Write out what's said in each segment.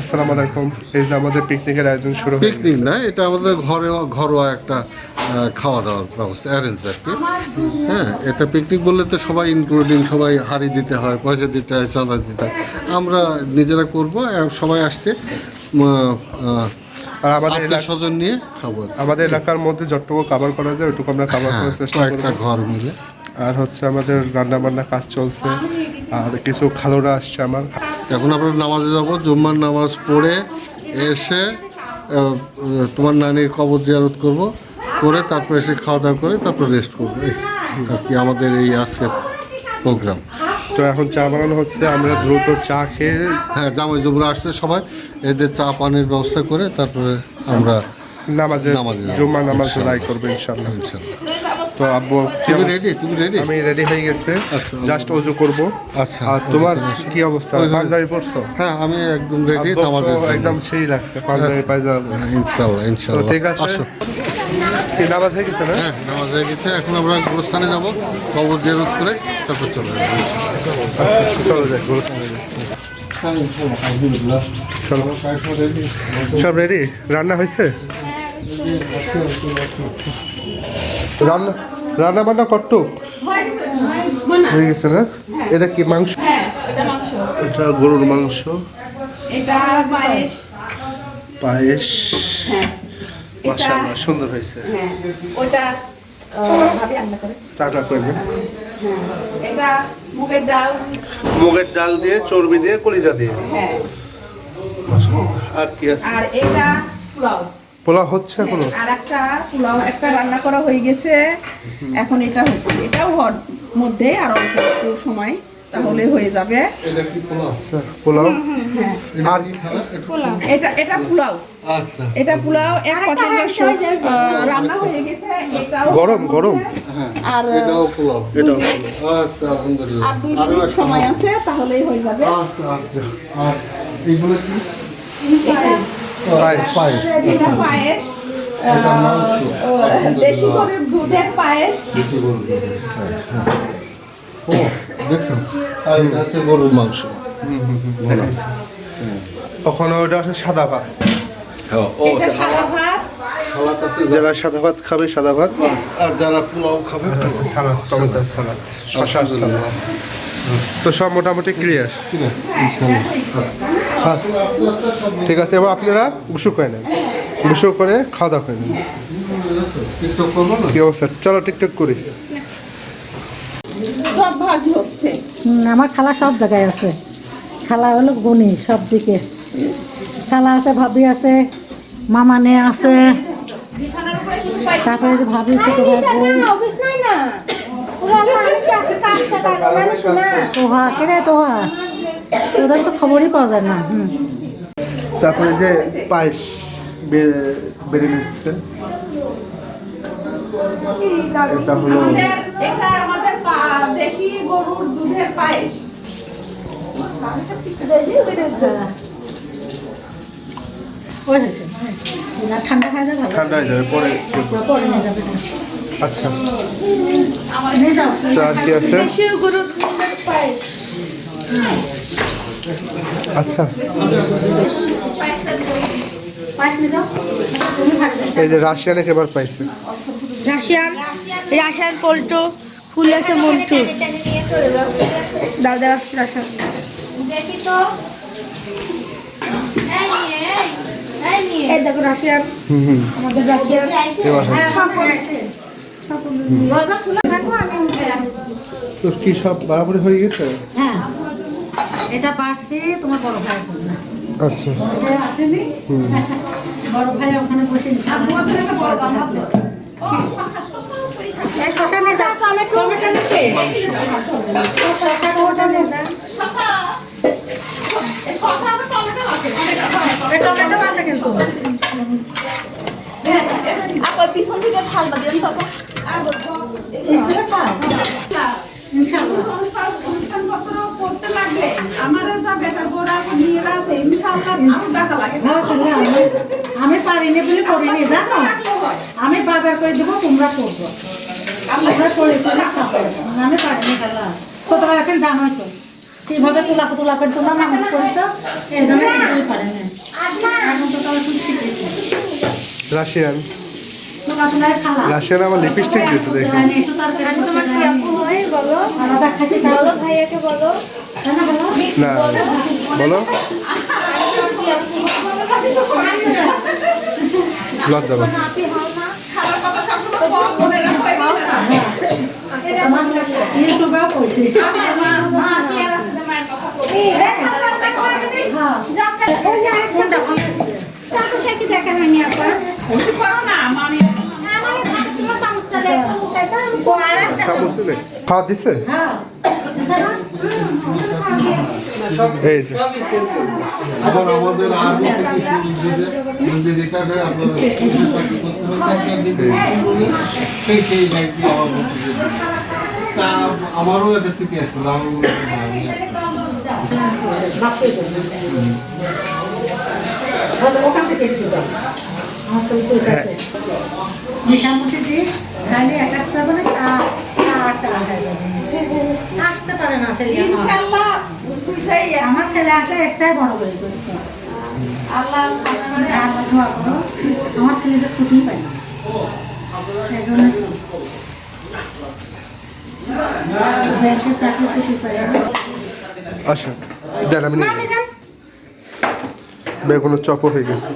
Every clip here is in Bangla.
আসসালামু আলাইকুম। এই যে আমাদের পিকনিকের আয়োজন শুরু পিকনিক না এটা আমাদের ঘরে ঘরোয়া একটা খাওয়া দাওয়ার ব্যবস্থা অ্যারেঞ্জ আর কি। হ্যাঁ এটা পিকনিক বললে তো সবাই ইনক্লুডিং সবাই হাড়ি দিতে হয় পয়সা দিতে হয় চাঁদা দিতে হয়। আমরা নিজেরা করব সবাই আসছে আর আমাদের স্বজন নিয়ে খাব আমাদের এলাকার মধ্যে যতটুকু কাভার করা যায় ওটুকু আমরা কাভার হ্যাঁ করার চেষ্টা করব। ঘর মিলে। আর হচ্ছে আমাদের রান্না বান্না কাজ চলছে আর কিছু খালোরা আসছে আমার। এখন আমরা নামাজে যাব জুম্মার নামাজ পড়ে এসে তোমার নানির কবর জিয়ারত করব করে তারপর এসে খাওয়া দাওয়া করে তারপর রেস্ট করব আর কি আমাদের এই আজকের প্রোগ্রাম তো এখন চা বানানো হচ্ছে আমরা দ্রুত চা খেয়ে হ্যাঁ জামাই জুমরা আসছে সবাই এদের চা পানির ব্যবস্থা করে তারপরে আমরা নামাজে নামাজে। জুম্মা নামাজ। আদায় করব ইনশাল্লাহ ইনশাল্লাহ তো আব্বু তুমি রেডি তুমি রেডি আমি রেডি হয়ে গেছে। আচ্ছা। জাস্ট অজু করব। আচ্ছা আর তোমার কি অবস্থা? ওই- ওই- পাঞ্জাবি পড়ছো হ্যাঁ আমি একদম রেডি নামাজের জন্য। একদম সেই লাগছে পাঞ্জাবি পায়জামা। হ্যাঁ, ইনশাল্লাহ তো ইনশাল্লাহ ঠিক আছে। আসো। কি নামাজ হয়ে গেছে না? হ্যাঁ নামাজ হয়ে গেছে। এখন আমরা গোরস্থানে যাব। কবর জিয়ারত করে তারপর চলে যাব আচ্ছা, চলো যাই। চলো। সব রেডি রান্না হয়েছে? রান্না রান্না বান্না কটুক হয়ে গেছে না? এটা কি মাংস? হ্যাঁ এটা গরুর মাংস। এটা পায়েস। হ্যাঁ। মাশাআল্লাহ সুন্দর হয়েছে। হ্যাঁ। ওটা আহ, করে। করবেন হ্যাঁ। এটা মুগের ডাল। মুগের ডাল দিয়ে চর্বি দিয়ে কলিজা দিয়ে। হ্যাঁ। আর কি আছে? আর এটা পোলাও। পোলা হচ্ছে এখনও? আর একটা পোলাও একটা রান্না করা হয়ে গেছে। এখন এটা হচ্ছে এটাও হট মধ্যে আর অল্প একটু সময় তাহলে হয়ে যাবে। এটা কি পোলাও? পোলাও? হ্যাঁ। আর এটা এটা পোলাও। আচ্ছা। এটা পোলাও এক আহ, রান্না হয়ে গেছে এটাও গরম গরম। হ্যাঁ আর এটাও পোলাও। এটাও আচ্ছা আলহামদুলিল্লাহ। আর দুই সময় আছে তাহলেই হয়ে যাবে। আচ্ছা আচ্ছা। আর এইগুলো কি? এটা পায়েস মাংস। দেশি গরুর দুধের পায়েস। বেশি গরুর পায়েস, হ্যাঁ। ও দেখছ আর এটা হচ্ছে গরুর মাংস। ওখানে ওটা আছে সাদা ভাত? সাদা ভাত। যারা সাদা ভাত খাবে সাদা ভাত। আর যারা পোলাও খাবে আছে সালাদ টমেটোর সালাদ শশার সালাদ। তো সব মোটামুটি ক্লিয়ার ঠিক আছে এবার আপনারা গুসু করে নেন। গুসু করে খাওয়া দাওয়া করে নেন। কি অবস্থা? চলো টিকটক করি। আমার খালা সব জায়গায় আছে। খালা হলো গুণী সব দিকে। খালা আছে ভাবি আছে মামানে আছে। তারপরে যে ভাবি ছোট ভাই তোহা কেরে তোহা? তোদের তো খবরই পাওয়া যায় না হুম। তারপরে যে পায়েস বেড়ে নিচ্ছে এটা হলো দেশি গরুর দুধের পায়েস ঠান্ডা খাই যাবে? ঠান্ডা হয়ে যাবে পরে পরে নিয়ে যাবে আচ্ছা। আর কি আছে? আচ্ছা। এই যে রাশিয়ানে এবার পাইছে। রাশিয়ান রাশিয়ান পল্টো ফুল আছে মন্টু। দাও দাও আসছে রাশিয়ান। এই দেখো রাশিয়ান। আমাদের রাশিয়ান। তো কি সব বরাবরই হয়ে গেছে? হ্যাঁ এটা পারছি তোমার বড় জন্য। আচ্ছা। আসেনি? বড় ভাই ওখানে বসে টমেটো আছে। কিন্তু। আপা পিছন থেকে থালবা দিন তো ইনশাআল্লাহ অনুষ্ঠানপত্র করতে লাগলে আমারও যা বেটা গোড়া মেয়েরা আছে ইনশাআল্লাহ আরও দেখা লাগে মাশাআল্লাহ, আমি আমি পারিনি বলে করিনি জানো? আমি বাজার করে দেবো তোমরা করব। আমরা করে করে খাব। আমি পারিনি খেলা ছোটবেলা থেকে জানোই তো। কীভাবে তোলা তোলা করে তোলা নামাজ করেছ? এই জন্য কিছুই পারে এখন তো তারা শুধু রাশিয়ান। রাশিয়ান আমার লিপস্টিক দিয়েছে দেখি। আমি একটু তরকারি তোমার কি আপু বলো? আলাদা খাচ্ছি বলো ভাইয়াকে বলো? না বলো লজ্জা পাচ্ছে। ইউটিউবেও কইছি কোনটা ভালো হয়েছে? তাকে সাথে দেখা হয়নি আপা চামচ নেই খাওয়া দিচ্ছে হ্যাঁ এই যে আবার আমাদের যদি হয় আপনারা করতে হবে সেই সেই। তা আমারও একটা চিঠি আসছিল আমি ওখান থেকে একটু দাও। আমার তো উঠে গেছে। মিশামুশি দিয়ে খাইলে এক আসতে হবে না আসতে পারে না ছেলে। ইনশাআল্লাহ বুঝাই আমার ছেলে আসলে একসাথে বড় করে করছে আল্লাহ আল্লাহ দোয়া করো আমার ছেলেটা ছুটি পায় না। আচ্ছা দেন আমি বেগুনের চপও হয়ে গেছে।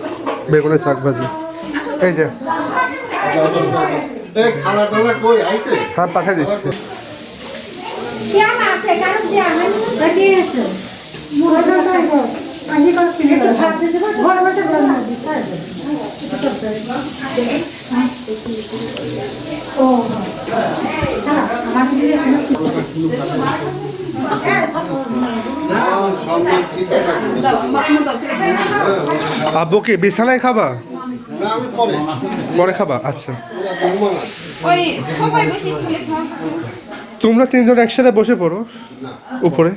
বেগুনের চাক ভাজি এই যে। এই খালা টালা কই? আইছে? হ্যাঁ পাঠিয়ে দিচ্ছি। সব আব্বু কি বিছানায় খাবা? পরে খাবা? আচ্ছা। তোমরা তিনজন একসাথে বসে পড়ো উপরে।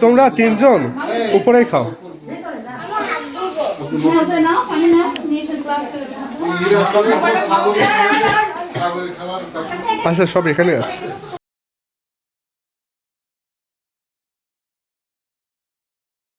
তোমার তিনজন উপরেই খাও। আচ্ছা সব এখানে আছে।